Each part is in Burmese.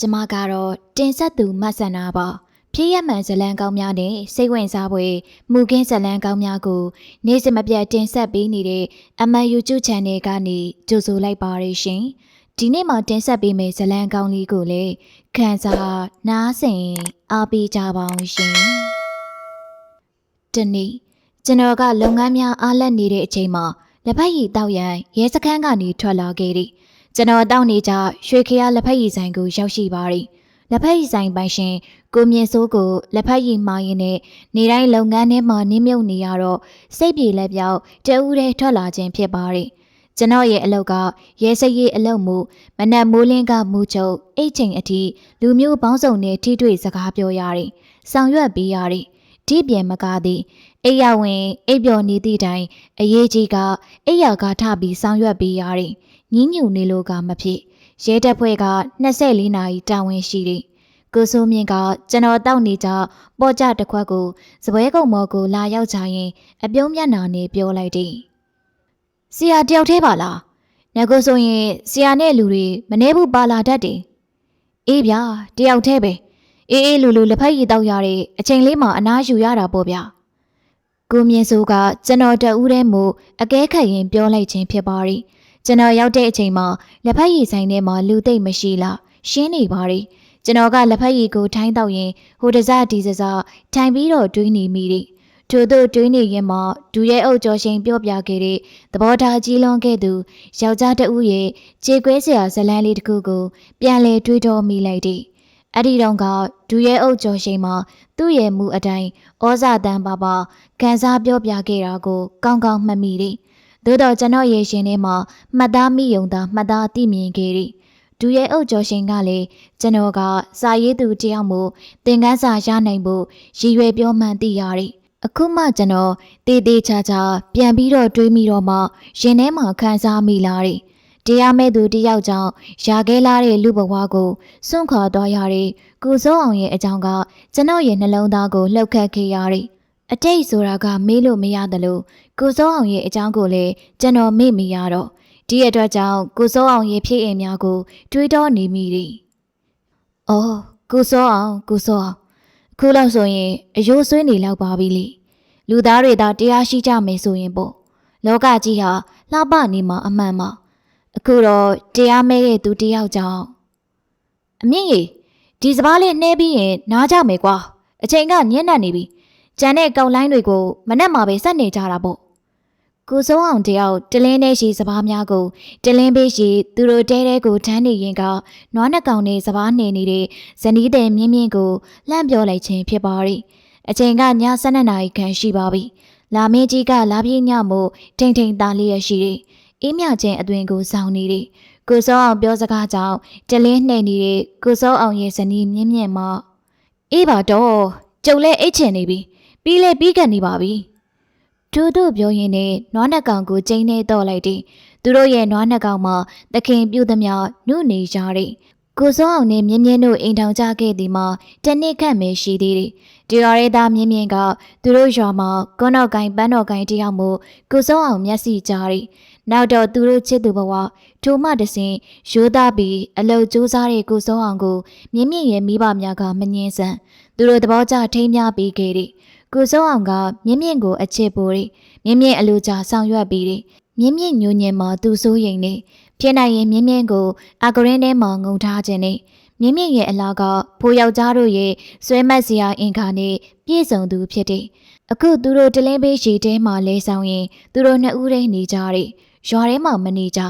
ကျမကတော့တင်ဆက်သူမတ်ဆန္နာပါဖြစ်ရမှန်ဇလံကောင်းများနဲ့စိတ်ဝင်စားဖွယ်မူခင်းဇလံကောင်းများကိုနေ့စဉ်မပြတ်တင်ဆက်ပေးနေတဲ့အမှန် YouTube Channel ကနေကြိုဆိုလိုက်ပါရရှင်ဒီနေ့မှတင်ဆက်ပေးမယ့်ဇလံကောင်းလေးကိုလည်းခန်းစားနားဆင်အားပေးကြပါအောင်ရှင်ဒီနေ့ကျွန်တော်ကလုပ်ငန်းများအားလက်နေတဲ့အချိန်မှာလက်ဖက်ရည်တောက်ရန်ရဲစခန်းကနေထွက်လာခဲ့သည် ကျွန်တော်တောက်နေကြရွှေခရလက်ဖက်ရည်ဆိုင်ကိုရောက်ရှိပါသည်လက်ဖက်ရည်ဆိုင်ပိုင်ရှင်ကိုမြင့်စိုးကိုလက်ဖက်ရည်မှာရင်နဲ့နေတိုင်းလုပ်ငန်းထဲမှာနင်းမြုပ်နေရတော့စိတ်ပြေလက်ပြောက်တဦးတည်းထွက်လာခြင်းဖြစ်ပါသည်ကျွန်တော်ရဲ့အလုပ်ကရဲစရေးအလုပ်မှုမနက်မိုးလင်းကမူချုပ်အိတ်ချိန်အထိလူမျိုးပေါင်းစုံနဲ့ထိတွေ့စကားပြောရတယ်။ဆောင်ရွက်ပေးရတယ်။ဒီပြန်မကားသည်အိယာဝင်အိပ်ပျော်နေသည့်တိုင်အရေးကြီးကအိယာကထပြီးဆောင်ရွက်ပေးရတယ်။ ညင်းညူနေလို့ကမဖြစ်ရဲတပ်ဖွဲ့က24နာရီတာဝန်ရှိတယ်။ကိုစိုးမြင့်ကကျွန်တော်တောက်နေကြပေါ်ကြတစ်ခွက်ကိုစပွဲကုံမော်ကိုလာရောက်ကြရင်အပြုံးမျက်နှာနဲ့ပြောလိုက်တယ်။ဆရာတယောက်သေးပါလား။ငါကိုဆိုရင်ဆရာနဲ့လူတွေမနှဲဘူးပါလာတတ်တယ်။အေးဗျာတယောက်သေးပဲ။အေးအေးလူလူလက်ဖက်ရည်တောက်ရတဲ့အချိန်လေးမှာအနားယူရတာပေါ့ဗျာ။ကိုမြင့်စိုးကကျွန်တော်တဦးတည်းမို့အကဲခတ်ရင်ပြောလိုက်ခြင်းဖြစ်ပါရီ။ ကျွန်တော်ရောက်တဲ့အချိန်မှာလက်ဖက်ရည်ဆိုင်ထဲမှာလူသိမ့်မရှိလားရှင်းနေပါရီ။ကျွန်တော်ကလက်ဖက်ရည်ကိုထိုင်းတော့ရင်ဟိုတစဒီစစထိုင်ပြီးတော့တွေးနေမိတယ်။ထို့သို့တွေးနေရင်မှဒူရဲအုပ်ကျော်ရှင်ပြောပြခဲ့တဲ့သဘောထားကြီးလွန်ခဲ့သူယောက်ျားတဦးရဲ့ခြေခွဲစရာဇလန်းလေးတစ်ခုကိုပြန်လဲတွေးတော်မိလိုက်တယ်။အဲ့ဒီတော့ကဒူရဲအုပ်ကျော်ရှင်မှာသူ့ရဲ့မူအတိုင်းဩဇာတန်ပါပါကန်စားပြောပြခဲ့တာကို ကောင်းကောင်းမှတ်မိတယ်။ သို့တော့ကျွန်တော်ရဲ့ရှင်ထဲမှာမှတ်သားမိယုံသာမှတ်သားသိမြင်ခဲ့တယ်။ဒူရဲအုပ်ကျော်ရှင်ကလည်းကျွန်တော်ကစာရေးသူတယောက်မို့သင်ခန်းစာရနိုင်ဖို့ရည်ရွယ်ပြောမှန်းသိရတယ်။အခုမှကျွန်တော်တေးသေးချာချာပြန်ပြီးတော့တွေးမိတော့မှရင်ထဲမှာခံစားမိလာတယ်။တရားမဲ့သူတယောက်ကြောင့်ရာခဲလာတဲ့လူဘဝကိုစွန့်ခွာသွားရတဲ့ကိုစိုးအောင်ရဲ့အကြောင်းကကျွန်တော်ရဲ့နှလုံးသားကိုလှုပ်ခတ်ခဲ့ရတယ်။ အတိတ်ဆိုတာကမေးလို့မရတယ်လို့ကိုစိုးအောင်ရဲ့အကြောင်းကိုလည်းကျွန်တော်မေ့မိရတော့ဒီအတွက်ကြောင့်ကိုစိုးအောင်ရဲ့ဖြစ်အိမ်များကို တွေးတောနေမိတယ်။အော်ကိုစိုးအောင်ကိုစိုးအောင်အခုလောက်ဆိုရင်အယိုးဆွေးနေလောက်ပါပြီလေ။လူသားတွေသာတရားရှိကြမယ်ဆိုရင်ပေါ့လောကကြီးဟာလှပနေမှာအမှန်ပါအခုတော့တရားမဲတဲ့သူတယောက်ကြောင့်အမြင့်ကြီးဒီစပားလေးနှဲပြီးရင်နားကြမယ်ကွာအချိန်ကညံ့နေပြီ ကြံတဲ့ကောက်လိုင်းတွေကိုမနှက်မှာပဲစက်နေကြတာပေါ့ကိုစိုးအောင်တယောက်တလင်းနဲ့ရှိစပားများကိုတလင်းပေးရှိသူတို့တဲတဲကိုထမ်းနေရင်ကနွားနှကောင်နဲ့စပားနှင်နေတဲ့ဇနီးတဲ့မြင်းမြင့်ကိုလှမ်းပြောလိုက်ခြင်းဖြစ်ပါရီအချိန်ကည7နာရီခန့်ရှိပါပြီလာမင်းကြီးကလာပြေးညမို့ထိန်ထိန်သားလေးရရှိတယ်အေးမြချင်းအသွင်ကိုစောင်းနေတယ်ကိုစောအောင်ပြောစကားကြောင့်တလင်းနှိမ်နေတဲ့ကိုစောအောင်ရဲ့ဇနီးမြင့်မြင့်မအေးပါတော့ကျုပ်လဲအိတ်ချင်နေပြီ ပြီးလဲပြီးကန်နေပါပြီသူတို့ပြောရင်းနဲ့နွားနှကောင်ကိုကျင်းနေတော့လိုက်တယ်သူတို့ရဲ့နွားနှကောင်မှာသခင်ပြုသမျှနုနေကြတယ်ကိုစောအောင်နဲ့မြင်းမြင်းတို့အိမ်ထောင်ကြခဲ့သည်မှာတနစ်ခန့်ပဲရှိသေးတယ်ဒီရွာရဲသားမြင်းမြင်းကသူတို့ရွာမှာကွန်းတော်ကိုင်ပန်းတော်ကိုင်တယောက်မို့ကိုစောအောင်မျက်စိကြားတယ်နောက်တော့သူတို့ချစ်သူဘဝထိုမှတစဉ်ရိုးသားပြီးအလုတ်ကြိုးစားတဲ့ကိုစောအောင်ကိုမြင့်မြင့်ရဲ့မိဘများကမငင်းဆန်သူတို့သဘောကျထိမ်းများပြီးခဲ့တယ် ကိုစောအောင်ကမြင့်မြင့်ကိုအချစ်ပိုတယ်မြင့်မြင့်အလိုချဆောင်ရွက်ပြီးတယ်မြင့်မြင့်ညိုညင်မှာသူစိုးရိမ်နေဖြစ်နိုင်ရင်မြင့်မြင့်ကိုအကရင်းထဲမှာငုံထားခြင်းနဲ့မြင့်မြင့်ရဲ့အလားကဖိုးယောက်ျားတို့ရဲ့ဆွဲမတ်စရာအင်ခါနဲ့ပြည့်စုံသူဖြစ်တယ်အခုသူတို့တလင်းပေးရှိတဲမှာလဲဆောင်ရင်သူတို့နှစ်ဦးတည်းနေကြတယ်ရွာထဲမှာမနေကြ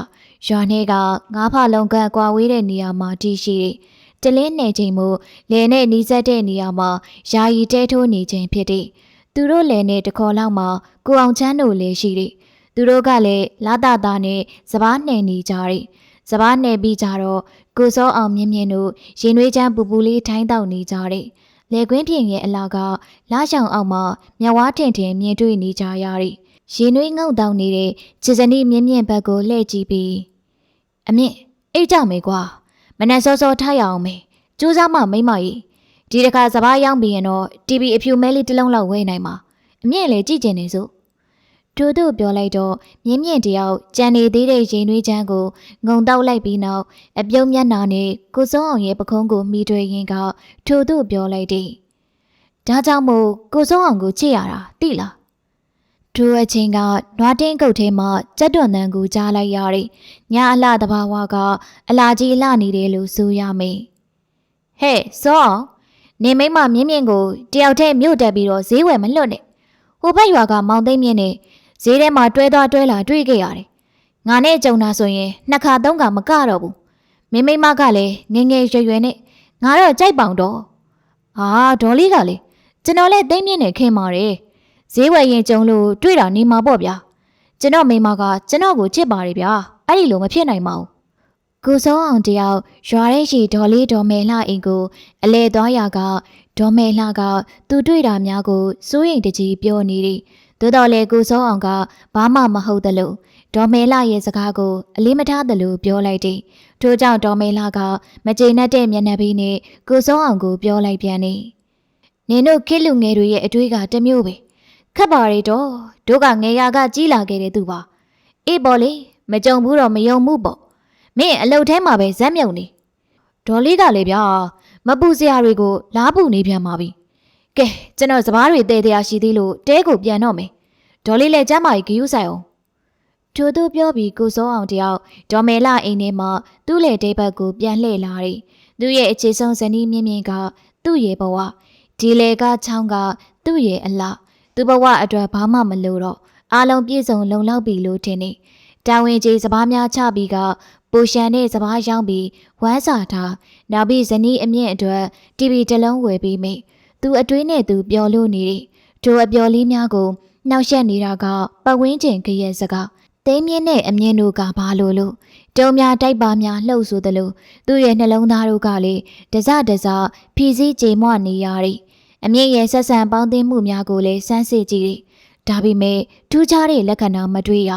ရွာထဲကငါးဖလုံးကန်ကွာဝေးတဲ့နေရာမှာတည်ရှိတယ် တလင်းနေချိန်မို့လယ်နဲ့နီးစပ်တဲ့နေရာမှာယာယီတဲထိုးနေခြင်းဖြစ်တယ်သူတို့လယ်နဲ့တခေါ်လောက်မှာကိုအောင်ချမ်းတို့လည်းရှိတယ်သူတို့ကလည်းလာတာတာနဲ့စပားနှိမ်နေကြတယ်စပားနှိမ်ပြီးကြတော့ကိုစောအောင်မြင့်မြင့်တို့ရင်နှွေးချမ်းပူပူလေးထိုင်းတောက်နေကြတယ်လေကွင်းပြင်ရဲ့အလားကလာဆောင်အောင်မှာမြဝါထင်ထင်မြင်တွေ့နေကြရတယ်ရေနွေးငုံတောင်းနေတဲ့ချစ်စနီးမြင့်မြင့်ဘက်ကိုလှည့်ကြည့်ပြီးအမြင့်အိတ်ကြမယ်ကွာ မနက်စောစောထားရအောင်မေစူးစမ်းမမိမကြီးဒီတစ်ခါစပားရောက်ပြီးရင်တော့ TV အဖြူမဲလေးတစ်လုံးလောက်ဝယ်နိုင်မှာအမြင့်လေကြည့်ကျင်နေစို့ထို့သူပြောလိုက်တော့မြင်းမြင့်တယောက်ကြံနေသေးတဲ့ရင်သွေးချမ်းကိုငုံတောက်လိုက်ပြီးနောက်အပြုံးမျက်နှာနဲ့ကိုစောအောင်ရဲ့ပခုံးကိုမိတွေ့ရင်ကထို့သူပြောလိုက်တယ်။ဒါကြောင့်မို့ကိုစောအောင်ကိုချစ်ရတာသိလား။ ထိုအချိန်ကနွားတင်းကုတ်ထဲမှာကြက်တွန်တန်ကိုကြားလိုက်ရတယ်။ညအလှတဘာဝကအလာကြီးလှနေတယ်လို့ဆိုရမယ်။ဟဲ့စောအောင်နေမိမမြင့်မြင့်ကိုတယောက်တည်းမြို့တက်ပြီးတော့ဈေးဝယ်မလွတ်နဲ့။ဟိုဘက်ရွာကမောင်သိမ့်မြင့်နဲ့ဈေးထဲမှာတွဲသွားတွဲလာတွေ့ခဲ့ရတယ်။ငါနဲ့ကြုံတာဆိုရင်နှစ်ခါသုံးခါမကတော့ဘူး။မင်းမိမကလည်းငယ်ငယ်ရွယ်ရွယ်နဲ့ငါတော့ကြိုက်ပောင်တော့။ဟာဒေါ်လေးကလေကျွန်တော်လည်းသိမ့်မြင့်နဲ့ခင်ပါတယ်။ ဈေးဝယ်ရင်ကြုံလို့တွေ့တာနေမှာပေါ့ဗျာ။ကျွန်တော်မိမကကျွန်တော်ကိုချစ်ပါတယ်ဗျာ။အဲ့ဒီလိုမဖြစ်နိုင်ပါဘူး။ကိုစောအောင်တယောက်ရွာရဲ့ရှိဒေါ်လေးဒေါ်မယ်လှအိမ်ကိုအလဲသွားရာကဒေါ်မယ်လှကသူတွေ့တာများကိုစိုးရိမ်တကြီးပြောနေသည်သို့တော်လည်းကိုစောအောင်ကဘာမှမဟုတ်သလိုဒေါ်မဲလာရဲ့စကားကိုအလေးမထားသလိုပြောလိုက်တယ်။ထို့ကြောင့်ဒေါ်မဲလာကမကျေနပ်တဲ့မျက်နှာပြီးနဲ့ကိုစောအောင်ကိုပြောလိုက်ပြန်နေ။နင်တို့ခေတ်လူငယ်တွေရဲ့အတွေးကတစ်မျိုးပဲ။ ခက်ပါရီတော့တို့ကငယ်ရာကကြီးလာခဲ့တဲ့သူပါ။အေးပေါ်လေမကြုံဘူးတော့မယုံမှုပေါ့။မင်းအလုတ်ထဲမှာပဲဇက်မြုံနေ။ဒေါ်လေးကလည်းဗျာမပူစရာတွေကိုလားပူနေပြန်ပါပြီ။ကဲကျွန်တော်စပားတွေတဲတရားရှိသေးလို့တဲကိုပြန်တော့မယ်။ဒေါ်လေးလည်းကျမ်းမာကြီးဂယူးဆိုင်အောင်။ထို့သူပြောပြီးကိုစောအောင်တယောက်ဒေါ်မဲလာအိမ်ထဲမှာသူ့လေတိတ်ဘက်ကိုပြန်လှည့်လာတယ်။သူ့ရဲ့အခြေဆုံးဇနီးမြင့်မြင့်ကသူ့ရဲ့ဘဝဒီလေကချောင်းကသူ့ရဲ့အလား သူ့ဘဝအတွက်ဘာမှမလိုတော့အားလုံးပြည့်စုံလုံလောက်ပြီလို့ထင်နေ။တာဝန်ကြီးစပားများချပြီးကပူရှန်နဲ့စပားရောင်းပြီးဝမ်းစာထားနောက်ပြီးဇနီးအမြင့်အတွက် TV တစ်လုံးဝယ်ပြီးမိသူအတွင်းနဲ့သူပျော်လို့နေတယ်ထိုအပျော်လေးများကိုနှောက်ယှက်နေတာကပတ်ဝန်းကျင်ကြရဲ့စကားသိမ်းမြင့်နဲ့အမြင့်တို့ကဘာလို့လို့တုံများတိုက်ပါများလှုပ်ဆိုသလိုသူ့ရဲ့နှလုံးသားတို့ကလေတစတစဖြီးစည်းကြေမွနေရသည် အမြင့်ရဲ့ဆက်ဆံပေါင်းသင်းမှုများကိုလည်းစမ်းစစ်ကြည့်သည်ဒါပေမဲ့ထူးခြားတဲ့လက္ခဏာမတွေ့ရ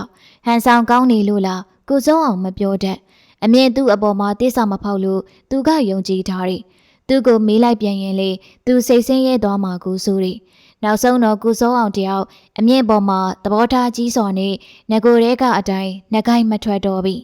ဟန်ဆောင်ကောင်းနေလို့လားကိုစုံအောင်မပြောတတ်အမြင့်သူ့အပေါ်မှာတိစ္ဆာမဖောက်လို့သူကယုံကြည်ထားတယ်သူကိုမေးလိုက်ပြန်ရင်လေသူစိတ်ဆင်းရဲသွားမှာကိုဆိုတယ်နောက်ဆုံးတော့ကုစောအောင်တယောက်အမြင့်ပေါ်မှာသဘောထားကြီးစွာနဲ့ငကိုရဲကအတိုင်းနှကိုင်းမထွက်တော့ပြီ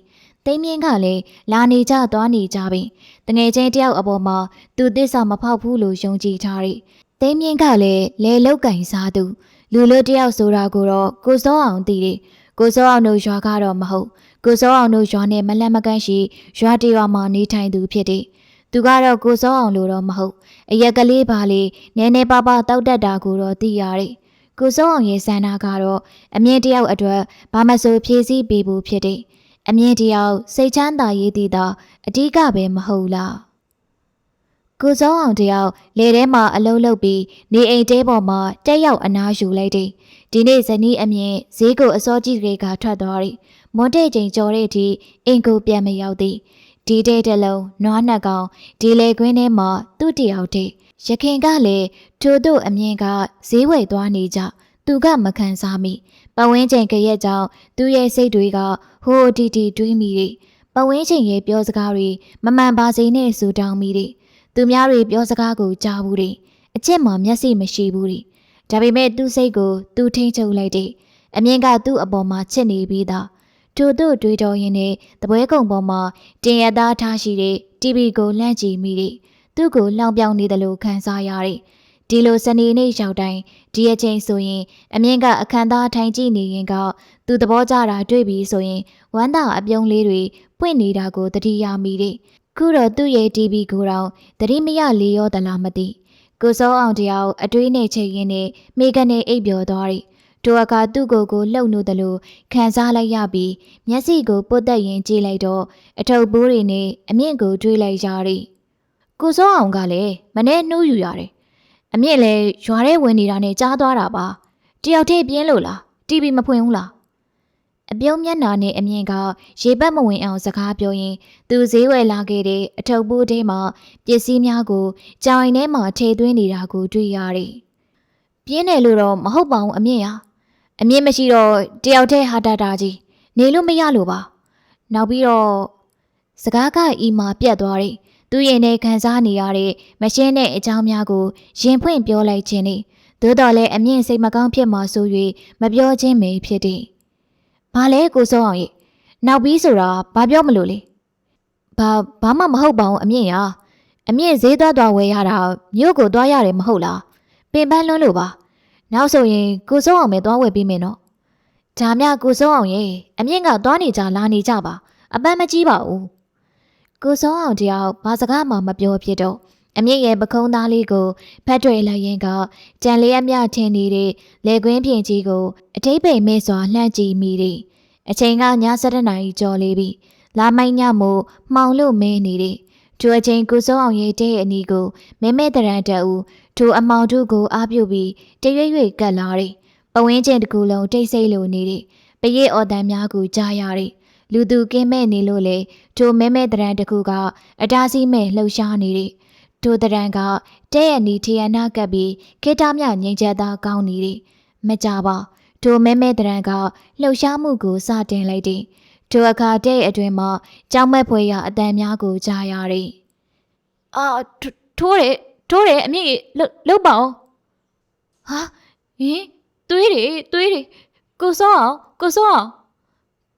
သိမင်းကလည်းလာနေကြသွားနေကြပြီတငယ်ချင်းတယောက်အပေါ်မှာသူသစ္စာမဖောက်ဘူးလို့ယုံကြည်ထားတယ် သိမင်းကလည်းလဲလောက်ကင်စားသူလူလို့တယောက်ဆိုတာကိုတော့ကိုစောအောင်သိတယ်ကိုစောအောင်တို့ရွာကတော့မဟုတ်ကိုစောအောင်တို့ရွာနဲ့မလန့်မကန့်ရှိရွာတရွာမှာနေထိုင်သူဖြစ်တယ်သူကတော့ကိုစောအောင်လို့တော့မဟုတ်အရက်ကလေးပါလေးနည်းနည်းပါးပါးတောက်တက်တာကိုတော့သိရတယ်။ကိုစောအောင်ရဲ့ဆန္ဒကတော့အမြင့်တယောက်အတွက်ဘာမဆိုဖြည့်ဆည်းပေးဖို့ဖြစ်တယ်။အမြင့်တယောက်စိတ်ချမ်းသာရေးတည်တာအဓိကပဲမဟုတ်လား။ ကိုစောအောင်တယောက်လေထဲမှာအလုံးလုံးပြီးနေအိမ်တဲပေါ်မှာတက်ရောက်အနားယူလိုက်တယ်။ဒီနေ့ဇနီးအမြင့်ဈေးကိုအစောကြီးတွေကထွက်သွားတယ်။မွန်တဲ့ချိန်ကြော်တဲ့အထိအိမ်ကိုပြန်မရောက်သေး။ဒီတဲ့တလုံးနွားနှစ်ကောင်ဒီလေကွင်းထဲမှာသူ့တယောက်တည်းရခင်ကလည်းထို့တို့အမြင်ကဈေးဝယ်သွားနေကြသူကမခံစားမိပဝင်းချိန်ကြရက်ကြောင့်သူ့ရဲ့စိတ်တွေကဟိုတီတီတွေးမိတယ်ပဝင်းချိန်ရဲ့ပြောစကားတွေမမှန်ပါစေနဲ့ဆူတောင်းမိတယ် သူများတွေပြောစကားကိုကြားဘူးတယ်အချစ်မှမျက်စိမရှိဘူးတယ်ဒါပေမဲ့သူ့စိတ်ကိုသူထိန်းချုပ်လိုက်တယ်အမြင်ကသူ့အပေါ်မှာချစ်နေပြီးသားထို့သူတွေးတော်ရင်းနဲ့တပွဲကုံပေါ်မှာတင်ရသားထားရှိတဲ့ TV ကိုလှမ်းကြည့်မိတယ်။သူ့ကိုလောင်ပြောင်နေတယ်လို့ခံစားရတယ်။ဒီလိုစနေနေ့ရောက်တိုင်းဒီအချိန်ဆိုရင် အမြင့်ကအခမ်းသားထိုင်ကြည့်နေရင်ကသူသဘောကျတာတွေ့ပြီးဆိုရင်ဝမ်းသာအပြုံးလေးတွေပွင့်နေတာကိုတတိယမိတယ်။ ခုတော့သူ့ရဲ့ TV ကိုတော့တတိမရလေရောသလားမသိ။ကိုစောအောင်တယောက်အတွေးနဲ့ချိန်ရင်းနဲ့မိကနေအိပ်ပျော်သွားတယ်ထိုအခါသူ့ကိုယ်ကိုလှုပ်နိုးသလိုခံစားလိုက်ရပြီးမျက်စိကိုပုတ်တက်ရင်ကြည့်လိုက်တော့အထုပ်ပိုးတွေနဲ့အမြင့်ကိုတွေးလိုက်ရသည်ကိုစောအောင်ကလည်းမနဲ့နှိုးယူရတယ်အမြင့်လည်းရွာထဲဝင်နေတာနဲ့ကြားသွားတာပါတယောက်တည်းပြင်းလို့လားတီဗီမဖွင့်ဘူးလား အပြုံးမျက်နာနဲ့အမြင့်ကရေပတ်မဝင်အောင်စကားပြောရင်သူဈေးဝယ်လာခဲ့တဲ့အထုပ်ပိုးထဲမှာပစ္စည်းများကိုကြောင်ရင်ထဲမှာထည့်သွင်းနေတာကိုတွေ့ရတယ်ပြင်းတယ်လို့တော့မဟုတ်ပါဘူးအမြင့်ရအမြင့်မရှိတော့တယောက်တည်းဟာတာတာကြီးနေလို့မရလို့ပါနောက်ပြီးတော့စကားကအီမာပြတ်သွားတယ်သူရင်နဲ့ခံစားနေရတဲ့မရှင်းတဲ့အကြောင်းများကိုရင်ဖွင့်ပြောလိုက်ခြင်းနဲ့သို့တော်လည်းအမြင့်စိတ်မကောင်းဖြစ်မှဆို၍မပြောချင်းမေဖြစ်သည်။ ဘာလဲကိုစိုးအောင်ရေနောက်ပြီးဆိုတာဘာပြောမလို့လဲ။ဘာဘာမှမဟုတ်ပါဘူးအမြင့်ရ။အမြင့်ဈေးသွားသွားဝယ်ရတာမြို့ကိုသွားရတယ်မဟုတ်လား။ပင်ပန်းလွန်းလို့ပါ။နောက်ဆိုရင်ကိုစိုးအောင်ပဲသွားဝယ်ပြီးမယ်နော်။ဒါမြကိုစိုးအောင်ရေအမြင့်ကသွားနေကြလာနေကြပါ။အပန်းမကြီးပါဘူး။ကိုစိုးအောင်တယောက်ဘာစကားမှမပြောဖြစ်တော့ အမြင့်ရဲ့ပခုံးသားလေးကိုဖတ်တွေ့လိုက်ရင်ကကြံလေးအမြထင်းနေတဲ့လေကွင်းပြင်ကြီးကိုအထိပ္ပိမ်မဲစွာလှမ်းကြည့်မိတယ်။အချိန်ကည7နာရီကျော်လေးပြီ။လာမိုင်းညမို့မှောင်လို့မင်းနေတယ်။သူအချိန်ကိုစိုးအောင်ရဲ့တဲ့အနီကိုမဲမဲတရန်တက်ဦးသူအမောင်တို့ကိုအားပြုပြီးတရွေ့ရွေ့ကတ်လာတယ်။ပဝင်းကျင်တစ်ခုလုံးတိတ်ဆိတ်လိုနေတယ်။ပရိအော်တန်များကိုကြားရတယ်။လူသူကင်းမဲ့နေလို့လေသူမဲမဲတရန်တစ်ခုကအတားစီးမဲ့လှုပ်ရှားနေတယ်။ ထိုတရန်ကတဲ့ရနီထရနာကပ်ပြီးခေတ္တမြငိမ့်ချက်သားကောင်းနေတယ်။မကြပါထိုမဲမဲတရန်ကလှုပ်ရှားမှုကိုစတင်လိုက်တယ်။ထိုအခါတဲ့အတွင်မှာကြောင်မက်ဖွယ်ရအတန်များကိုကြားရတယ်။အာထိုးတယ်ထိုးတယ်အမြင့်လှုပ်ပါအောင်။ဟာဟင်သွေးတွေသွေးတွေကိုစောအောင်ကိုစောအောင်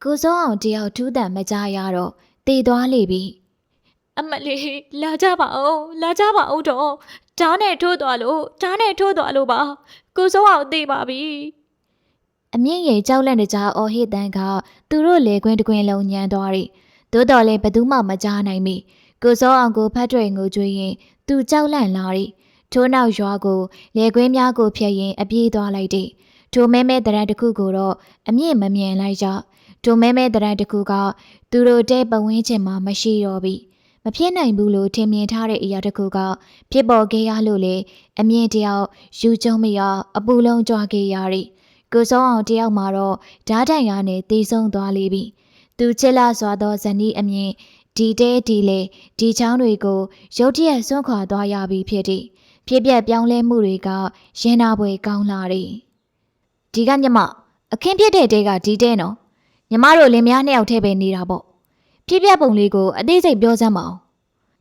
ကိုစောအောင်တယောက်ထူးတန်မကြားရတော့တည်သွားလိပြီ။ အမလေးလာကြပါအောင်လာကြပါအောင်တော့ဓာတ်နဲ့ထိုးသွားလို့ဓာတ်နဲ့ထိုးသွားလို့ပါကိုစောအောင်သိပါပြီအမြင့်ရဲ့ကြောက်လန့်တကြားအော်ဟစ်တန်းကသူတို့လေကွင်းတကွင်းလုံးညံသွားတယ်သို့တော်လည်းဘသူမှမကြားနိုင်မိကိုစောအောင်ကိုဖတ်တွေငိုကြွေးရင်သူကြောက်လန့်လာတယ်ထိုးနောက်ရွာကိုလေကွင်းများကိုဖျက်ရင်အပြေးသွားလိုက်တယ်ထိုမဲမဲတရံတစ်ခုကိုတော့အမြင့်မမြင်လိုက်ကြထိုမဲမဲတရံတစ်ခုကသူတို့တဲ့ပဝင်းချင်မှာမရှိတော့ပြီ မဖြစ်နိုင်ဘူးလို့ထင်မြင်ထားတဲ့အရာတစ်ခုကဖြစ်ပေါ်ခဲ့ရလို့လေအမြင့်တယောက်ယူကျုံမရအပူလုံးကြွားခဲ့ရတဲ့ကိုစောအောင်တယောက်မှာတော့ဓာတ်တိုင်ရနဲ့တီးဆုံးသွားလိပြီသူချစ်လာစွာသောဇနီးအမြင့်ဒီတဲဒီလေဒီချောင်းတွေကိုရုတ်တရက်ဆွန့်ခွာသွားရပြီဖြစ်သည်ဖြစ်ပျက်ပြောင်းလဲမှုတွေကရင်နာပွဲကောင်းလာတယ်ဒီကညမအခင်းပြတဲ့တဲကဒီတဲနော်ညမတို့လင်မယားနှစ်ယောက်ထဲပဲနေတာပေါ့ ဖြစ်ပျက်ပုံလေးကိုအသေးစိတ်ပြောစမ်းပါဦး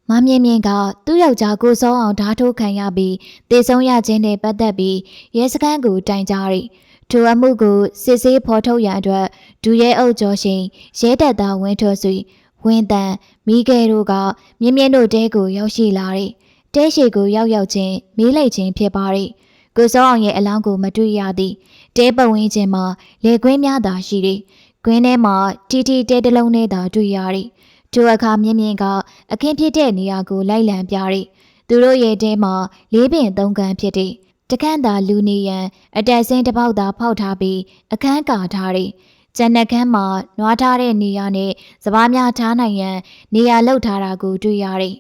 မမြင်မြင်ကသူ့ယောက်ျားကိုစောအောင်ဓာတ်ထိုးခံရပြီးတေဆုံးရခြင်းနဲ့ပတ်သက်ပြီးရဲစခန်းကိုတိုင်ကြားရီထိုအမှုကိုစစ်ဆေးဖော်ထုတ်ရန်အတွက်ဒူရဲအုပ်ကျော်ရှင်ရဲတပ်သားဝင်းထွဆွေဝင်းတန်မိခဲတို့ကမြင်းမြင်းတို့တဲကိုရောက်ရှိလာတဲ့တဲရှိကိုရောက်ရောက်ချင်းမေးလိုက်ခြင်းဖြစ်ပါတဲ့ကိုစောအောင်ရဲ့အလောင်းကိုမတွေ့ရသည်တဲပဝင်းချင်းမှာလေကွင်းများသာရှိသည် ကွင်းထဲမှာတီတီတဲတလုံးနဲ့သာတွေ့ရသည်ထိုအခါမြင်းမြင်းကအခင်းဖြစ်တဲ့နေရာကိုလိုက်လံပြသည်သူတို့ရဲ့တဲမှာလေးပင်သုံးကန်ဖြစ်သည်တခန့်သာလူနေရန်အတက်စင်းတစ်ပေါက်သာဖောက်ထားပြီးအခန်းကာထားသည်ကျန်တဲ့ခန်းမှာနွားထားတဲ့နေရာနဲ့စပားများထားနိုင်ရန်နေရာလောက်ထားတာကိုတွေ့ရသည်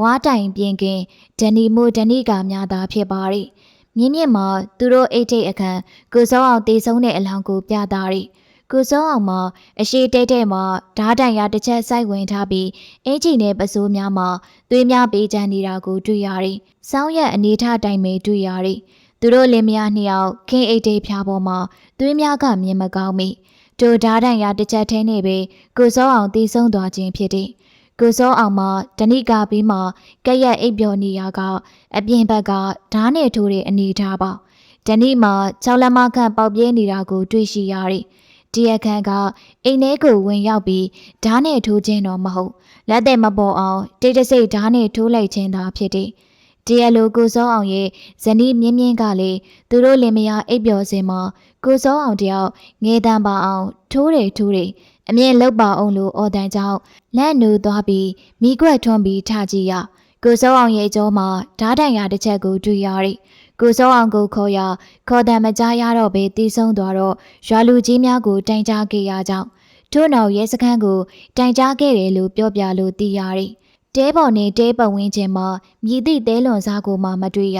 ဝါတိုင်ပြင်ကင်ဒဏီမိုဒဏိကာများသာဖြစ်ပါသည်မြင့်မြင့်မှာသူတို့အိတ်ထိတ်အခန်းကိုစောအောင်တေဆုံးတဲ့အလောင်းကိုပြသသည် ကိုစောအောင်မှာအရှိတဲတဲမှာဓားတိုင်ရတစ်ချက်စိုက်ဝင်ထားပြီးအင်ဂျီနဲ့ပစိုးများမှာသွေးများပေးချမ်းနေတာကိုတွေ့ရသည်။စောင်းရက်အနေထားတိုင်ပဲတွေ့ရသည်။သူတို့လင်မယားနှစ်ယောက်ခင်းအိတ်တေးဖျားပေါ်မှာသွေးများကမြင်မကောင်းမိ။တို့ဓားတိုင်ရတစ်ချက်ထဲနေပဲကိုစောအောင်တီးဆုံးသွားခြင်းဖြစ်သည်။ကိုစောအောင်မှာဓဏိကာပြီးမှကက်ရက်အိပ်ပျော်နေရကအပြင်ဘက်ကဓားနဲ့ထိုးတဲ့အနေထားပါ။ဓဏိမှာ၆လက်မခန့်ပေါက်ပြဲနေတာကိုတွေ့ရှိရသည်။ ဒီအခန်းကအိမ်ထဲကိုဝင်ရောက်ပြီးဓားနဲ့ထိုးခြင်းတော့မဟုတ်လက်သက်မပေါ်အောင်တိတ်တဆိတ်ဓားနဲ့ထိုးလိုက်ခြင်းသာဖြစ်တယ်။ဒီအလိုကိုစောအောင်ရဲ့ဇနီးမြင်းမြင်းကလည်းသူတို့လင်မယားအိပ်ပျော်စင်မှာကိုစောအောင်တယောက်ငေးတန်ပါအောင်ထိုးတယ်ထိုးတယ်အမြင်လောက်ပါအောင်လို့အော်တန်ကြောင့်လက်နူသွားပြီးမိကွက်ထွန်းပြီးထကြည့်ရကိုစောအောင်ရဲ့အကျော်မှာဓားတိုင်ရတစ်ချက်ကိုတွေ့ရသည် ကိုစောအောင်ကိုခေါ်ရခေါ်တံမကြားရတော့ပဲတီးဆုံးသွားတော့ရွာလူကြီးများကိုတိုင်ကြားခဲ့ရကြောင်းထို့နောက်ရဲစခန်းကိုတိုင်ကြားခဲ့တယ်လို့ပြောပြလို့သိရသည်တဲပေါ်နဲ့တဲပဝင်းချင်းမှာမြည်သည့်တဲလွန်စားကိုမှမတွေ့ရ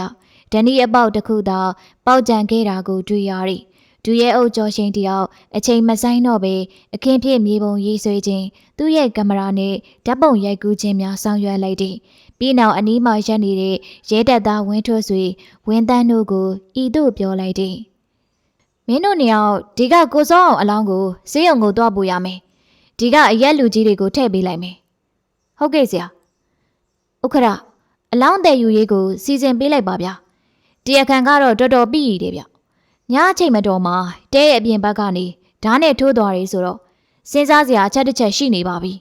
ဒဏီအပေါက်တစ်ခုသာပေါက်ကြံခဲ့တာကိုတွေ့ရသည်ဒူရဲအုပ်ကျော်ရှင်တယောက်အချိန်မဆိုင်တော့ပဲအခင်းဖြစ်မြေပုံရေးဆွဲခြင်းသူ့ရဲ့ကင်မရာနဲ့ဓာတ်ပုံရိုက်ကူးခြင်းများဆောင်ရွက်လိုက်သည် ပြီးနောက်အနီးမှာရပ်နေတဲ့ရဲတပ်သားဝင်းထွတ်ဆွေဝင်းတန်းတို့ကိုဤသို့ပြောလိုက်သည်မင်းတို့နေအောင်ဒီကကိုစောအောင်အလောင်းကိုစေးရုံကိုတွားပို့ရမယ်ဒီကအရက်လူကြီးတွေကိုထည့်ပေးလိုက်မယ်ဟုတ်ကဲ့ဆရာဥက္ခရအလောင်းတဲ့ယူရေးကိုစီစဉ်ပေးလိုက်ပါဗျာဒတရားခံကတော့တော်တော်ပြီးရည်တယ်ဗျညအချိန်မတော်မှာတဲရဲ့အပြင်ဘက်ကနေဓာတ်နဲ့ထိုးသွားတယ်ဆိုတော့စဉ်းစားစရာအချက်တစ်ချက်ရှိနေပါပြီ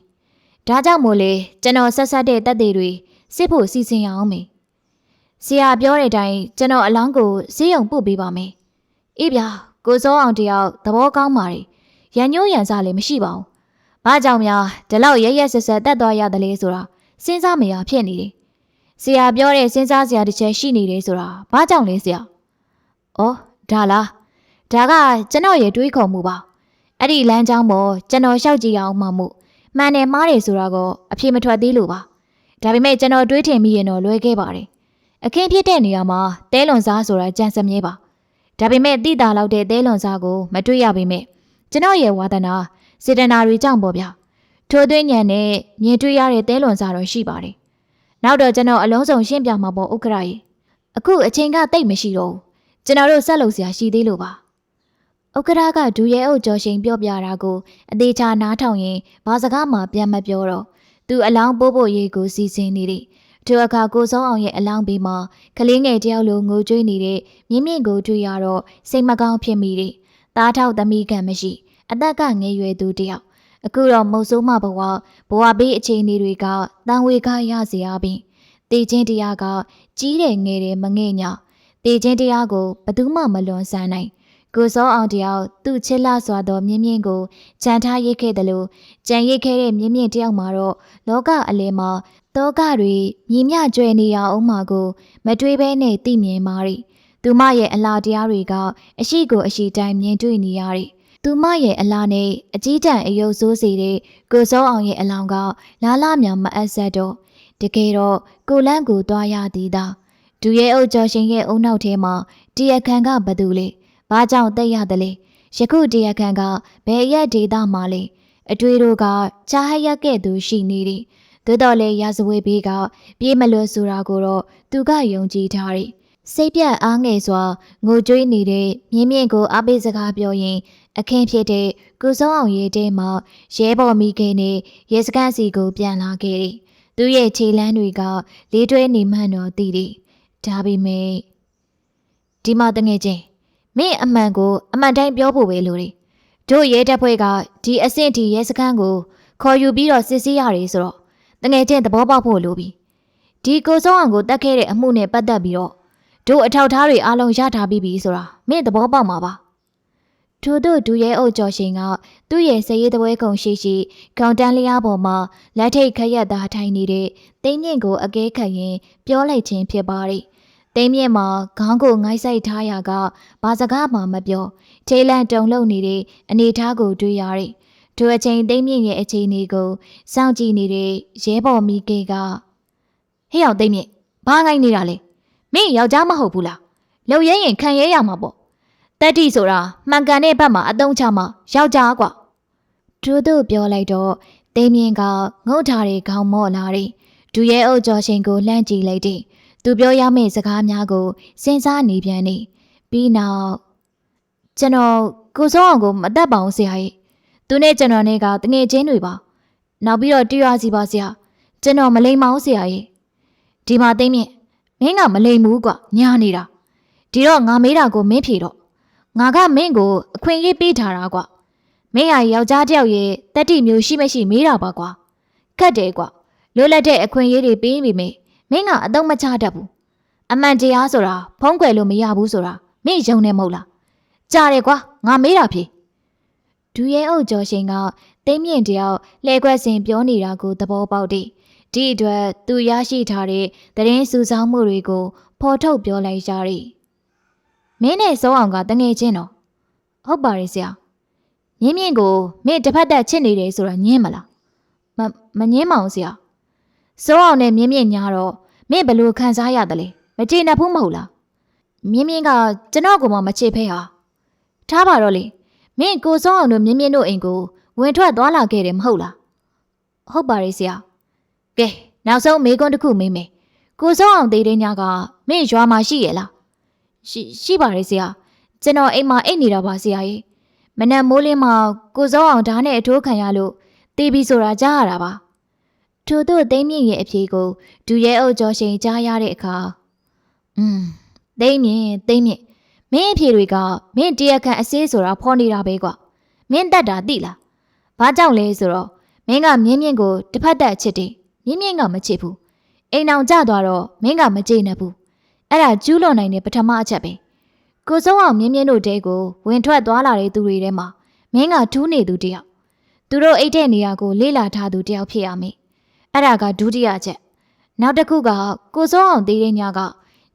ဒါကြောင့်မို့လေကျွန်တော်ဆက်ဆက်တဲ့တက်သေးတွေ စစ်ဖို့စီစဉ်ရအောင်မေဆရာပြောတဲ့အတိုင်းကျွန်တော်အလောင်းကိုဈေးရုံပို့ပေးပါမယ်အေးဗျာကိုစောအောင်တယောက်သဘောကောင်းပါလေရန်ညိုးရန်စားလည်းမရှိပါဘူးဘာကြောင့်များဒီလောက်ရရက်ဆက်ဆက်တက်သွားရတယ်လေဆိုတာစဉ်းစားမရဖြစ်နေတယ်ဆရာပြောတဲ့စဉ်းစားစရာတစ်ချက်ရှိနေတယ်ဆိုတာဘာကြောင့်လဲဆရာ။အော်ဒါလားဒါကကျွန်တော်ရဲ့တွေးခေါ်မှုပါအဲ့ဒီလမ်းကြောင်းပေါ်ကျွန်တော်ရှောက်ကြည့်အောင်မှမို့မှန်တယ်မှားတယ်ဆိုတာကအဖြေမထွက်သေးလို့ပါ ဒါပေမဲ့ကျွန်တော်တွေးထင်မိရင်တော့လွဲခဲ့ပါတယ်အခင်းဖြစ်တဲ့နေရာမှာတဲလွန်စားဆိုတာကြံစမြဲပါဒါပေမဲ့တိတာလောက်တဲ့တဲလွန်စားကိုမတွေ့ရပေမဲ့ကျွန်တော်ရဲ့ဝါသနာစေတနာတွေကြောင့်ပေါ့ဗျာထိုးသွင်းညံနဲ့မြင်တွေ့ရတဲ့တဲလွန်စားတော့ရှိပါတယ်နောက်တော့ကျွန်တော်အလုံးစုံရှင်းပြမှာပေါ့ဥက္ကရာကြီးအခုအချိန်ကတိတ်မရှိတော့ဘူးကျွန်တော်တို့ဆက်လုပ်စရာရှိသေးလို့ပါဥက္ကရာကဒူရဲအုပ်ကျော်ရှင်ပြောပြတာကိုအသေးချာနားထောင်ရင်ဘာစကားမှပြန်မပြောတော့ သူအလောင်းပိုးဖို့ရေးကိုစီစဉ်နေတယ်ထိုအခါကိုစောအောင်ရဲ့အလောင်းဘေးမှာကလေးငယ်တယောက်လိုငိုကြွေးနေတဲ့မြင့်မြင့်ကိုတွေ့ရတော့စိတ်မကောင်းဖြစ်မိတယ်။သားထောက်သမီးခံမရှိအသက်ကငယ်ရွယ်သူတယောက်အခုတော့မုတ်ဆိုးမဘဝဘဝဘေးအခြေအနေတွေကတန်ဝေကရစီရပြီးတေချင်းတရားကကြီးတယ်ငယ်တယ်မငဲ့ညတေချင်းတရားကိုဘသူမှမလွန်ဆန်းနိုင် ကိုစောအောင်တယောက်သူ့ချစ်လာစွာသောမြင့်မြင့်ကိုကြံထားရိတ်ခဲ့တယ်လို့ကြံရိတ်ခဲ့တဲ့မြင့်မြင့်တယောက်မှာတော့လောကအလယ်မှာတောကတွေမြင်မြကြွယ်နေရအောင်မှာကို မတွေးဘဲနဲ့သိမြင်မာရီသူမရဲ့အလားတရားတွေကအရှိကိုအရှိတိုင်းမြင်တွေ့နေရရီသူမရဲ့အလားနဲ့အကြီးတန်းအယုတ်ဆိုးစေတဲ့ကိုစောအောင်ရဲ့အလောင်းကလာလာမြောင်မအပ်ဆက်တော့တကယ်တော့ကိုလန့်ကိုတွားရသည်သာဒူရဲအုပ်ကျော်ရှင်ရဲ့အုံနောက်ထဲမှာတရခန်ကဘသူလဲ ဘာကြောင့်တက်ရတယ်လဲယခုတရခန်ကဘယ်ရက်ဒေတာမှလဲအတွေ့တို့ကချားဟရက်ကဲ့သို့ရှိနေသည်သို့တော်လည်းရာဇဝေဘေးကပြေးမလွတ်ဆိုတာကိုတော့သူကယုံကြည်ထားတယ်စိတ်ပြတ်အားငယ်စွာငိုကြွေးနေတဲ့မြင်းမြင့်ကိုအပိစကားပြောရင်အခင်းဖြစ်တဲ့ကုစောအောင်ရေးတဲမှာရဲဘော်မိခင်နဲ့ရဲစခန်းစီကိုပြန်လာခဲ့တယ်။သူရဲ့ခြေလမ်းတွေကလေးတွဲနေမှန်းတော့သိတယ်။ဒါပေမဲ့ဒီမှာတငယ်ချင်း မင်းအမှန်ကိုအမှန်တိုင်းပြောဖို့ပဲလိုတယ်။တို့ရဲတပ်ဖွဲ့ကဒီအဆင့်ဒီရဲစခန်းကိုခေါ်ယူပြီးတော့စစ်ဆေးရတယ်ဆိုတော့တငယ်ချင်းသဘောပေါက်ဖို့လိုပြီ။ဒီကိုစောအောင်ကိုတတ်ခဲ့တဲ့အမှုနဲ့ပတ်သက်ပြီးတော့တို့အထောက်ထားတွေအားလုံးရထားပြီးပြီဆိုတာမင်းသဘောပေါက်မှာပါ။ထို့သို့ဒူရဲအုပ်ကျော်ရှင်ကသူ့ရဲ့စရေးတပွဲကုံရှိရှိခေါင်းတန်းလျားပေါ်မှာလက်ထိတ်ခရက်သားထိုင်နေတဲ့တိမ်မြင့်ကိုအကဲခတ်ရင်ပြောလိုက်ခြင်းဖြစ်ပါရီ။ တိမ်မြင့်မှာခေါင်းကိုငိုက်ဆိုင်ထားရာကဘာစကားမှမပြောထေးလန့်တုံလုံနေတဲ့အနေထားကိုတွေ့ရရီ။ထိုအချိန်တိမ်မြင့်ရဲ့အခြေအနေကိုစောင့်ကြည့်နေတဲ့ရဲဘော်မီကေကဟေ့အောင်တိမ်မြင့်ဘာငိုက်နေတာလဲ။မင်းယောက်ျားမဟုတ်ဘူးလား။လုံရဲရင်ခံရဲရမှာပေါ့။တက်တီဆိုတာမှန်ကန်တဲ့ဘက်မှာအတုံးချမှာယောက်ျားကွာ။ဒူတို့ပြောလိုက်တော့တိမ်မြင့်ကငုတ်ထားတဲ့ခေါင်းမော့လာတယ်။ဒူရဲအုပ်ကျော်ရှင်ကိုလှမ်းကြည့်လိုက်တယ်။ သူပြောရမယ့်စကားများကိုစဉ်းစားနေပြန်နေ။ပြီးနောက်ကျွန်တော်ကိုစောအောင်ကိုမတတ်ပါဘူးဆရာကြီး။သူနဲ့ကျွန်တော်နဲ့ကတငယ်ချင်းတွေပါ။နောက်ပြီးတော့တရားစီပါဆရာ။ကျွန်တော်မလိမ္မာဘူးဆရာကြီး။ဒီမှာသိမ့်မြင့်မင်းကမလိမ်ဘူးကွညာနေတာဒီတော့ငါမေးတာကိုမင်းဖြေတော့ငါကမင်းကိုအခွင့်အရေးပေးထားတာကွမင်းဟာယောက်ျားတစ်ယောက်ရဲ့တက်တိမျိုးရှိမရှိမေးတာပါကွာခက်တယ်ကွလွတ်လပ်တဲ့အခွင့်အရေးတွေပေးမိမေ မင်းကအတော့မချတတ်ဘူးအမှန်တရားဆိုတာဖုံးကွယ်လို့မရဘူးဆိုတာမင်းယုံနေမဟုတ်လားကြားတယ်ကွာငါမေးတာဖြေဒူရဲအုပ်ကျော်ရှင်ကတိမ့်မြင့်တယောက်လှဲခွက်စင်ပြောနေတာကိုသဘောပေါက်တယ်ဒီအတွက်သူရရှိထားတဲ့သတင်းစုဆောင်းမှုတွေကိုဖော်ထုတ်ပြောလိုက်ကြရီမင်းနဲ့စောအောင်ကတငယ်ချင်းတော့ဟုတ်ပါရဲ့ဆရာမြင်းမြင့်ကိုမင်းတစ်ဖက်သက်ချစ်နေတယ်ဆိုတာညင်းမလားမမညင်းမအောင်ဆရာ စောအောင်နဲ့မြင်းမြင့်ညာတော့မင်းဘယ်လိုခံစားရတယ်လဲမကျေနပ်ဘူးမဟုတ်လားမြင်းမြင့်ကကျွန်တော်ကမှမချစ်ဖဲဟာထားပါတော့လေမင်းကိုစောအောင်တို့မြင်းမြင့်တို့အိမ်ကိုဝင်ထွက်သွားလာခဲ့တယ်မဟုတ်လားဟုတ်ပါရဲ့ဆရာကဲနောက်ဆုံးမေးခွန်းတစ်ခုမေးမယ်ကိုစောအောင်သေးတဲ့ညကမင်းရွာမှာရှိရလားရှိရှိပါတယ်ဆရာကျွန်တော်အိမ်မှာအိတ်နေတာပါဆရာကြီးမနက်မိုးလင်းမှာကိုစောအောင်ဓာတ်နဲ့အထိုးခံရလို့တေးပြီးဆိုတာကြားရတာပါ ထို့သို့သိမ့်မြင့်ရဲ့အဖြေကိုဒူရဲအုပ်ကျော်ရှိန်ကြားရတဲ့အခါอืมသိမ့်မြင့်သိမ့်မြင့်မင်းအဖေတွေကမင်းတရားခံအစေးဆိုတာဖော်နေတာပဲကွာမင်းတက်တာသိလားဘာကြောင့်လဲဆိုတော့မင်းကမြင်းမြင့်ကိုတစ်ဖက်တက်ချစ်တယ်မြင်းမြင့်ကမချစ်ဘူးအိမ်အောင်ကြသွားတော့မင်းကမကြိတ်နဲ့ဘူးအဲ့ဒါကျူးလွန်နိုင်တဲ့ပထမအချက်ပဲကိုစိုးအောင်မြင်းမြင့်တို့တဲကိုဝင်ထွက်သွားလာတဲ့သူတွေထဲမှာမင်းကထူးနေသူတယောက်သူတို့အိတ်တဲ့နေရာကိုလေ့လာထားသူတယောက်ဖြစ်ရမယ် အဲ့ဒါကဒုတိယချက်နောက်တစ်ခုကကိုစိုးအောင်သေးတဲ့ညက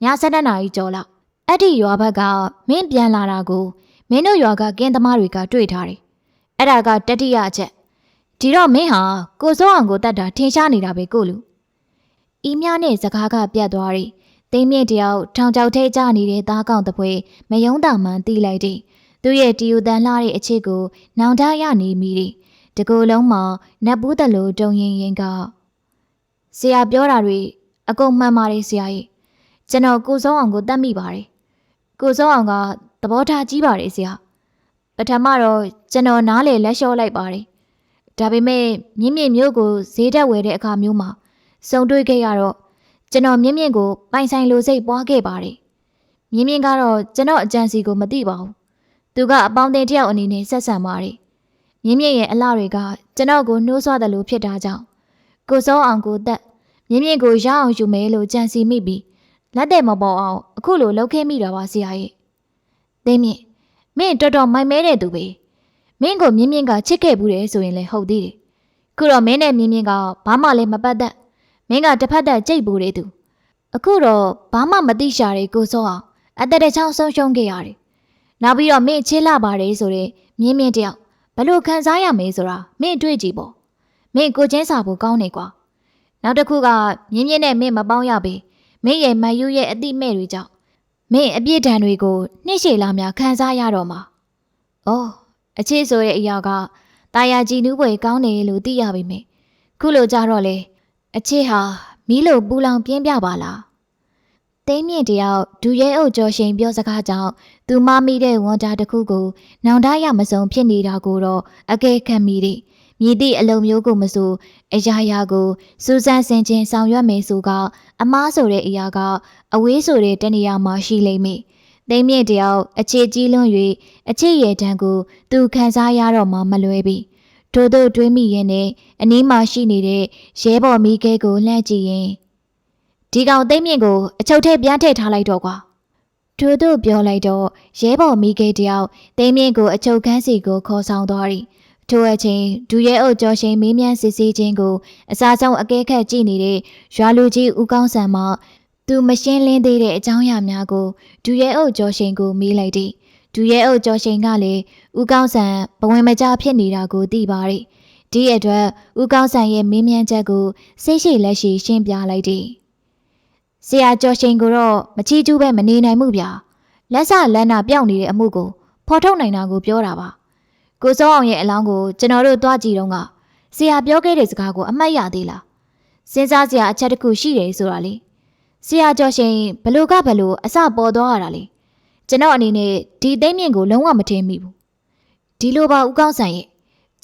ည7နာရီကျော်လောက်အဲ့ဒီရွာဘက်ကမင်းပြန်လာတာကိုမင်းတို့ရွာကကင်းသမားတွေကတွေ့ထားတယ်အဲ့ဒါကတတိယအချက်ဒီတော့မင်းဟာကိုစိုးအောင်ကိုတတ်တာထင်ရှားနေတာပဲကိုလူအီးမြနဲ့စကားကပြတ်သွားတယ်သိမ့်မြင့်တယောက်ထောင်ချောက်ထဲကျနေတဲ့သားကောင်တပွဲမယုံတာမှန်တီးလိုက်တယ်သူ့ရဲ့တီယူတန်လှတဲ့အချစ်ကို နောင်တရနေမိတယ်တကူလုံးမှာနတ်ဘူးတလူတုံရင်ရင်က ဆရာပြောတာတွေအကုန်မှန်ပါတယ်ဆရာကြီးကျွန်တော်ကိုစောအောင်ကိုတတ်မိပါတယ်ကိုစောအောင်ကသဘောထားကြီးပါတယ်ဆရာပထမတော့ကျွန်တော်နားလေလက်လျှော့လိုက်ပါတယ်ဒါပေမဲ့မြင့်မြင့်မျိုးကိုဈေးတက်ဝယ်တဲ့အခါမျိုးမှာစုံတွေ့ခဲ့ရတော့ကျွန်တော်မြင့်မြင့်ကိုပိုင်ဆိုင်လိုစိတ်ပွားခဲ့ပါတယ်မြင့်မြင့်ကတော့ကျွန်တော်အကြံစီကိုမသိပါဘူးသူကအပေါင်းအသင်းတစ်ယောက်အနေနဲ့ဆက်ဆံပါတယ်မြင့်မြင့်ရဲ့အလားတွေကကျွန်တော်ကိုနှိုးဆွတယ်လို့ဖြစ်တာကြောင့် ကိုစောအောင်ကိုတက်မြင့်မြင့်ကိုရအောင်ယူမယ်လို့ကြံစီမိပြီးလက်တဲ့မပေါ်အောင်အခုလိုလှုပ်ခဲမိတာပါဆရာရဲ့သိမြင့်မင်းတော်တော်မိုက်မဲတဲ့သူပဲမင်းကိုမြင့်မြင့်ကချစ်ခဲ့ဘူးတယ်ဆိုရင်လည်းဟုတ်သေးတယ်ခုတော့မင်းနဲ့မြင့်မြင့်ကဘာမှလည်းမပတ်သက်မင်းကတစ်ဖက်သက်ကြိတ်ပူတဲ့သူအခုတော့ဘာမှမသိရှာတဲ့ကိုစောအောင်အသက်တစ်ချောင်းဆုံးရှုံးခဲ့ရတယ်နောက်ပြီးတော့မင်းချေးလာပါတယ်ဆိုတဲ့မြင့်မြင့်တယောက်ဘလို့ခံစားရမေးဆိုတာမင်းတွေ့ကြည့်ပေါ့ မင်းကိုချင်းစာဖို့ကောင်းနေကွာနောက်တစ်ခုကမြင်းမြင့်နဲ့မင်းမပေါင်းရပေမင်းရဲ့မယူရဲ့အတိမဲ့တွေကြောင့်မင်းအပြစ်ဒဏ်တွေကိုနှိမ့်ရှည်လာများခံစားရတော့မှာ။အော်အချစ်ဆိုတဲ့အရာကတာယာကြည်နူးပွဲကောင်းတယ်လို့သိရပေမဲ့ခုလိုကြတော့လေအချစ်ဟာမီးလိုပူလောင်ပြင်းပြပါလား။သိမ်းမြင့်တယောက်ဒူရဲအုပ်ကျော်ရှင်ပြောစကားကြောင့်သူမမိတဲ့ဝန်တာတစ်ခုကို နောင်တရမစုံဖြစ်နေတာကိုတော့အကဲခံမိတယ်။ မြည်သည့်အလုံးမျိုးကိုမဆိုအရာရာကိုစူးစမ်းဆင်ခြင်ဆောင်ရွက်မယ်ဆိုကအမားဆိုတဲ့အရာကအဝေးဆိုတဲ့တနေရာမှာရှိလိမ့်မည်။သိမ့်မြင့်တယောက်အခြေကြီးလွန်း၍အချစ်ရဲ့တံကိုသူခံစားရတော့မှမလွဲပြီ။ထို့သောတွေးမိရင်နဲ့အနီးမှာရှိနေတဲ့ရဲဘော်မိခဲကိုလှမ်းကြည့်ရင်ဒီကောင်သိမ့်မြင့်ကိုအချုပ်ထဲပြန်ထည့်ထားလိုက်တော့ကွာ။ထို့သောပြောလိုက်တော့ရဲဘော်မိခဲတယောက်သိမ့်မြင့်ကိုအချုပ်ခန်းစီကိုခေါ်ဆောင်သွားသည်။ ထိုအချိန်ဒူရဲအုပ်ကျော်ရှင်မေးမြန်းစစ်ဆေးခြင်းကိုအစားဆုံးအကဲခတ်ကြည့်နေတဲ့ရွာလူကြီးဦးကောင်းဆန်မှသူမရှင်းလင်းသေးတဲ့အကြောင်းအရာများကိုဒူရဲအုပ်ကျော်ရှင်ကိုမေးလိုက်သည်ဒူရဲအုပ်ကျော်ရှင်ကလည်းဦးကောင်းဆန်ဘဝင်မကြဖြစ်နေတာကိုသိပါသည်ဒီအတွက်ဦးကောင်းဆန်ရဲ့မေးမြန်းချက်ကိုစိတ်ရှိလက်ရှိရှင်းပြလိုက်သည်ဆရာကျော်ရှင်ကိုတော့မချီးကျူးပဲမနေနိုင်မှုဗျာလက်ဆလက်နာပြောင်းနေတဲ့အမှုကိုဖော်ထုတ်နိုင်တာကိုပြောတာပါ ကိုစောအောင်ရဲ့အလောင်းကိုကျွန်တော်တို့သွားကြည့်တော့ကဆရာပြောခဲ့တဲ့စကားကိုအမှတ်ရသေးလားစဉ်းစားစရာအချက်တစ်ခုရှိတယ်ဆိုတာလေဆရာကျော်ရှင်ဘလို့ကဘလို့အစပေါ်သွားရတာလေကျွန်တော်အနေနဲ့ဒီသိမ့်မြင့်ကိုလုံးဝမထင်မိဘူးဒီလိုပါဦးကောင်းဆန်ရဲ့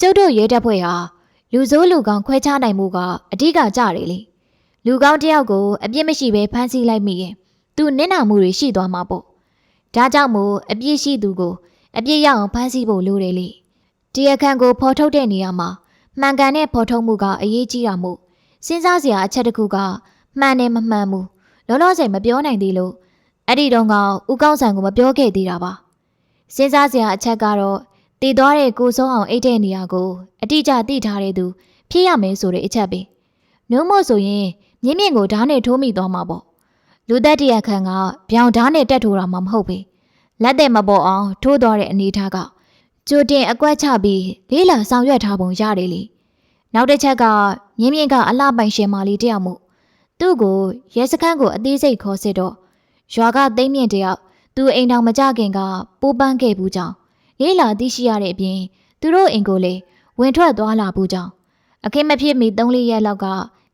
ကျုပ်တို့ရဲတပ်ဖွဲ့ဟာလူဆိုးလူကောင်းခွဲခြားနိုင်မှုကအဓိကကြတယ်လေလူကောင်းတယောက်ကိုအပြစ်မရှိဘဲဖမ်းဆီးလိုက်မိရင်သူနင့်နာမှုတွေရှိသွားမှာပေါ့ဒါကြောင့်မို့အပြစ်ရှိသူကိုအပြစ်ရအောင်ဖမ်းဆီးဖို့လိုတယ်လေ တရားခံကိုဖော်ထုတ်တဲ့နေရာမှာမှန်ကန်တဲ့ဖော်ထုတ်မှုကအရေးကြီးတာမို့စဉ်းစားစရာအချက်တစ်ခုကမှန်တယ်မမှန်ဘူးလောလောဆယ်မပြောနိုင်သေးလို့အဲ့ဒီတော့ကဦးကောင်းဆန်ကိုမပြောခဲ့သေးတာပါစဉ်းစားစရာအချက်ကတော့တည်သွားတဲ့ကိုစိုးအောင်အိတ်တဲ့နေရာကိုအတိအကျသိထားတဲ့သူဖြစ်ရမယ်ဆိုတဲ့အချက်ပဲနှုံးမို့ဆိုရင်မြင့်မြင့်ကိုဓာတ်နဲ့ထိုးမိသွားမှာပေါ့လူသက်တရခန့်ကပြောင်ဓာတ်နဲ့တက်ထိုးတာမှမဟုတ်ပဲလက်တဲ့မပေါ်အောင်ထိုးသွားတဲ့အနေထားက ကြိုတင်အကွက်ချပြီးလေးလာဆောင်ရွက်ထားပုံရတယ်လေနောက်တစ်ချက်ကမြင်းမြင့်ကအလှပိုင်ရှင်မာလီတယောက်မို့သူ့ကိုရဲစခန်းကိုအသေးစိတ်ခေါ်စစ်တော့ရွာကသိမ့်မြင့်တယောက်သူအိမ်တော်မကြခင်ကပိုးပန်းခဲ့ဘူးကြောင်းလေးလာသိရှိရတဲ့အပြင်သူတို့အိမ်ကိုလေဝင်ထွက်သွားလာဘူးကြောင်းအခင်းမဖြစ်မီ၃လရက်လောက်က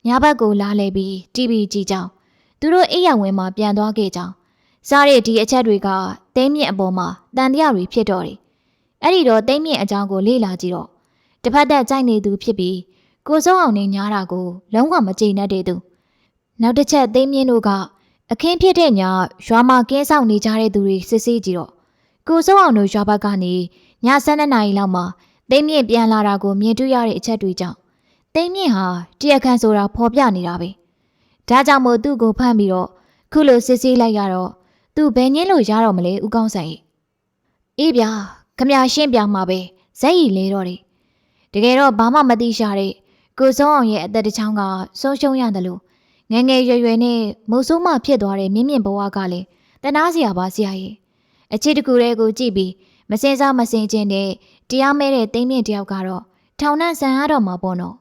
ညဘက်ကိုလာလဲပြီး TV ကြည့်ကြောင်းသူတို့အိမ်ရဝင်မှာပြန်သွားခဲ့ကြောင်းစားတဲ့ဒီအချက်တွေကသိမ့်မြင့်အပေါ်မှာတန်တရားတွေဖြစ်တော့တယ် အဲ့ဒီတော့တိမ့်မြင့်အကြောင်းကိုလေ့လာကြည့်တော့တစ်ဖက်သက်ကြိုက်နေသူဖြစ်ပြီးကိုစိုးအောင်နဲ့ညားတာကိုလုံးဝမကြည်နပ်တဲ့သူနောက်တစ်ချက်သိမ့်မြင့်တို့ကအခင်းဖြစ်တဲ့ညရွာမှာကင်းဆောင်နေကြတဲ့သူတွေစစ်ဆေးကြည့်တော့ကိုစိုးအောင်တို့ရွာဘက်ကနေည7:00နာရီလောက်မှာသိမ်းမြင့်ပြန်လာတာကိုမြင်တွေ့ရတဲ့အချက်တွေကြောင့်သိမ်းမြင့်ဟာတရားခံဆိုတာဖော်ပြနေတာပဲဒါကြောင့်မို့သူ့ကိုဖမ်းပြီးတော့ခုလိုစစ်ဆေးလိုက်ရတော့သူဘယ်ငင်းလို့ရတော့မလဲဦးကောင်းဆိုင်အေးဗျာ ခမရရှင်းပြမှာပဲဇက်ရီလဲတော့တယ်တကယ်တော့ဘာမှမသိရှာတဲ့ကိုစိုးအောင်ရဲ့အသက်တစ်ချောင်းကဆုံးရှုံးရတယ်လို့ငယ်ငယ်ရွယ်ရွယ်နဲ့မိုးဆိုးမှဖြစ်သွားတဲ့မြင့်မြင့်ဘဝကလည်းတနာစရာပါဆရာကြီးအချစ်တကူလေးကိုကြည့်ပြီးမစင်စားမစင်ချင်းနဲ့တရားမဲတဲ့တိမ့်မြင့်တယောက်ကတော့ထောင်နှံဆန်ရတော့မှာပေါ့နော်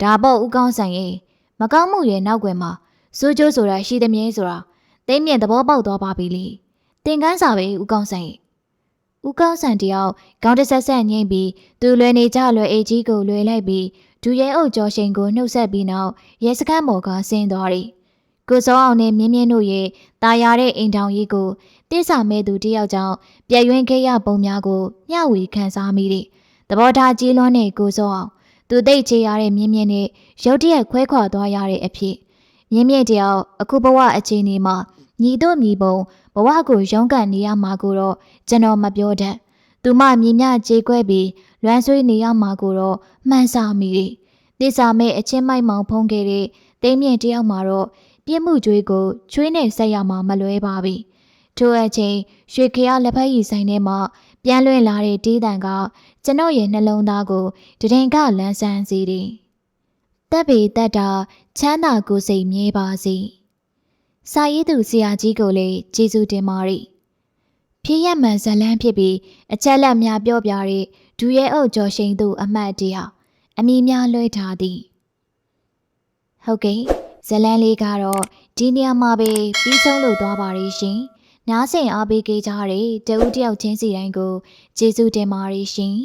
ဒါပေါ့ဦးကောင်းဆိုင်ရဲ့မကောင်းမှုရဲ့နောက်ွယ်မှာစိုးကျိုးဆိုတာရှိသမြဲဆိုတာတိမ့်မြင့်သဘောပေါက်သွားပါပြီလေသင်ကန်းစာပဲဦးကောင်းဆိုင်ရဲ့ ဦးကောင်းဆိုင်တယောက်ခေါင်းတစ်ဆက်ဆက်ငိမ့်ပြီးသူလွယ်နေကြလွယ်အေကြီးကိုလွယ်လိုက်ပြီးဒူရဲအုပ်ကျော်ရှိန်ကိုနှုတ်ဆက်ပြီးနောက်ရဲစခန်းပေါ်ကဆင်းသွားတယ်။ကိုစောအောင်နဲ့မြင်းမြင်းတို့ရဲ့ตาရတဲ့အိမ်ထောင်ကြီးကိုတိဆာမဲ့သူတယောက်ကြောင့်ပြည့်ရွင်းခဲ့ရပုံများကိုမျှဝေခံစားမိတယ်။သဘောထားကြီးလွန်းတဲ့ကိုစောအောင်သူသိတ်ချေရတဲ့မြင်းမြင်းနဲ့ရုတ်တရက်ခွဲခွာသွားရတဲ့အဖြစ်မြင်းမြင့်တယောက်အခုဘဝအခြေအနေမှာ ညီတို့ညီပုံဘဝကိုရုန်းကန်နေရမှာကိုတော့ကျွန်တော်မပြောတတ်။သူမမြင်မြကြေခွဲပြီးလွမ်းဆွေးနေရမှာကိုတော့မှန်စာမိတယ်။တိစာမဲ့အချင်းမိုက်မောင်ဖုံးခဲ့တဲ့တိမ်မြင့်တယောက်မှာတော့ပြင်းမှုကြွေးကိုချွေးနဲ့ဆက်ရမှာမလွဲပါပြီ။ထိုအချိန်ရွှေခရလက်ဖက်ရည်ဆိုင်ထဲမှာပြန်လွင့်လာတဲ့တေးတန်ကကျွန်တော်ရဲ့နှလုံးသားကိုတရင်ကလန်းဆန်းစေတယ်။တက်ပေတက်တာချမ်းသာကိုယ်စိတ်မြဲပါစေ။ စာရေးသူဆရာကြီးကိုလည်းကျေးဇူးတင်ပါတယ်။ဖြစ်ရမှန်ဇလန်းဖြစ်ပြီးအချက်လက်များပြောပြတဲ့ဒူရဲအုပ်ကျော်ရှိန်သူအမတ်တယောက်အမိများလွှဲထားသည်ဟုတ်ကဲ့ဇလန်းလေးကတော့ဒီနေရာမှာပဲပြီးဆုံးလို့သွားပါရရှင်နားဆင်အားပေးကြတဲ့တဦးတယောက်ချင်းစီတိုင်းကိုကျေးဇူးတင်ပါတယ်ရှင်